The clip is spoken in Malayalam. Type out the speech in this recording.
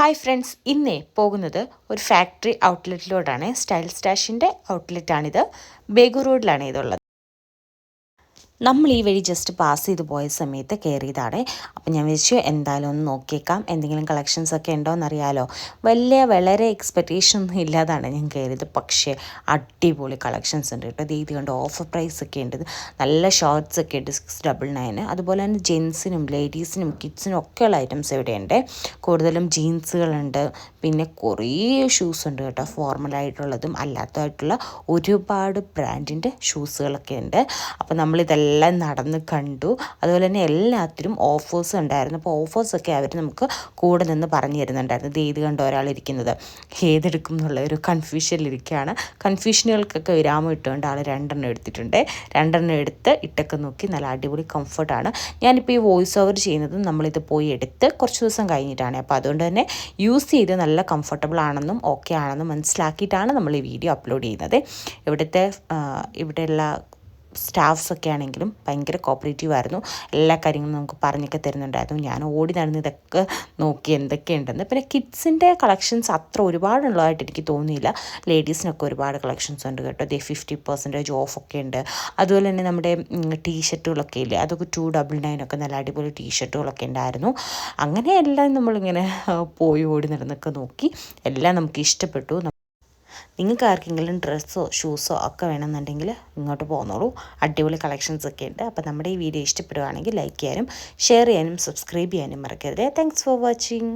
ഹായ് ഫ്രണ്ട്സ് ഇന്നേ പോകുന്നത് ഒരു ഫാക്ടറി ഔട്ട്ലെറ്റിലോട്ടാണ് സ്റ്റൈൽ സ്റ്റാഷിന്റെ ഔട്ട്ലെറ്റാണിത് ബേഗു റോഡിലാണ് ഇതുള്ളത്. നമ്മൾ ഈ വഴി ജസ്റ്റ് പാസ് ചെയ്ത് പോയ സമയത്ത് കയറിയതാണ് അപ്പം ഞാൻ വിചാരിച്ചു എന്തായാലും ഒന്ന് നോക്കിയേക്കാം. എന്തെങ്കിലും കളക്ഷൻസ് ഒക്കെ ഉണ്ടോ എന്നറിയാലോ വലിയ വളരെ എക്സ്പെക്റ്റേഷൻ ഒന്നും ഇല്ലാതാണ് ഞാൻ കയറിയത് പക്ഷേ അടിപൊളി കളക്ഷൻസ് ഉണ്ട് കേട്ടോ. ഇത് കൊണ്ട് ഓഫർ പ്രൈസ് ഒക്കെ ഉണ്ട് നല്ല ഷോർട്സ് ഒക്കെ ഉണ്ട് സിക്സ് ഡബിൾ നയന് അതുപോലെ തന്നെ ജെൻസിനും ലേഡീസിനും കിഡ്സിനും ഒക്കെയുള്ള ഐറ്റംസ് ഇവിടെയുണ്ട്. കൂടുതലും ജീൻസുകളുണ്ട് പിന്നെ കുറേ ഷൂസ് ഉണ്ട് കേട്ടോ. ഫോർമലായിട്ടുള്ളതും അല്ലാത്തതായിട്ടുള്ള ഒരുപാട് ബ്രാൻഡിന്റെ ഷൂസുകളൊക്കെ ഉണ്ട്. അപ്പോൾ നമ്മളിതെല്ലാം എല്ലാം നടന്ന് കണ്ടു. അതുപോലെ തന്നെ എല്ലാത്തിനും ഓഫേഴ്സ് ഉണ്ടായിരുന്നു. അപ്പോൾ ഓഫേഴ്സൊക്കെ അവർ നമുക്ക് കൂടെ നിന്ന് പറഞ്ഞു തരുന്നുണ്ടായിരുന്നു. ഇത് ഏത് കണ്ട ഒരാളിരിക്കുന്നത് ഏതെടുക്കും എന്നുള്ള ഒരു കൺഫ്യൂഷനിലിരിക്കുകയാണ് കൺഫ്യൂഷനുകൾക്കൊക്കെ വിരാമം ഇട്ടുകൊണ്ട് ആൾ രണ്ടെണ്ണം എടുത്തിട്ടുണ്ട്. രണ്ടെണ്ണം എടുത്ത് ഇട്ടൊക്കെ നോക്കി നല്ല അടിപൊളി കംഫർട്ടാണ് ഞാനിപ്പോൾ ഈ വോയിസ് ഓവർ ചെയ്യുന്നത് നമ്മളിത് പോയി എടുത്ത് കുറച്ച് ദിവസം കഴിഞ്ഞിട്ടാണ്. അപ്പോൾ അതുകൊണ്ട് തന്നെ യൂസ് ചെയ്ത് നല്ല കംഫർട്ടബിൾ ആണെന്നും ഓക്കെ ആണെന്നും മനസ്സിലാക്കിയിട്ടാണ് നമ്മൾ ഈ വീഡിയോ അപ്ലോഡ് ചെയ്യുന്നത്. ഇവിടുത്തെ ഇവിടെയുള്ള സ്റ്റാഫ്സൊക്കെ ആണെങ്കിലും ഭയങ്കര കോപ്പറേറ്റീവ് ആയിരുന്നു. എല്ലാ കാര്യങ്ങളും നമുക്ക് പറഞ്ഞൊക്കെ തരുന്നുണ്ടായിരുന്നു. ഞാൻ ഓടി നടന്ന് ഇതൊക്കെ നോക്കി എന്തൊക്കെയുണ്ടെന്ന്. പിന്നെ കിഡ്സിന്റെ കളക്ഷൻസ് അത്ര ഒരുപാടുള്ളതായിട്ട് എനിക്ക് തോന്നിയില്ല. ലേഡീസിനൊക്കെ ഒരുപാട് കളക്ഷൻസ് ഉണ്ട് കേട്ടോ. ദേ ഫിഫ്റ്റി പെർസെന്റേജ് ഓഫൊക്കെ ഉണ്ട്. അതുപോലെ തന്നെ നമ്മുടെ ടീഷർട്ടുകളൊക്കെ ഇല്ലേ? അതൊക്കെ ടു ഡബിൾ നയൻ ഒക്കെ നല്ല അടിപൊളി ടീഷർട്ടുകളൊക്കെ ഉണ്ടായിരുന്നു. അങ്ങനെ എല്ലാം നമ്മളിങ്ങനെ പോയി ഓടി നടന്നൊക്കെ നോക്കി. എല്ലാം നമുക്ക് ഇഷ്ടപ്പെട്ടു. നിങ്ങൾക്ക് ആർക്കെങ്കിലും ഡ്രസ്സോ ഷൂസോ ഒക്കെ വേണമെന്നുണ്ടെങ്കിൽ ഇങ്ങോട്ട് പോന്നോളൂ. അടിപൊളി കളക്ഷൻസ് ഒക്കെ ഉണ്ട്. അപ്പോൾ നമ്മുടെ ഈ വീഡിയോ ഇഷ്ടപ്പെടുകയാണെങ്കിൽ ലൈക്ക് ചെയ്യാനും ഷെയർ ചെയ്യാനും സബ്സ്ക്രൈബ് ചെയ്യാനും മറക്കരുത്. Thanks for watching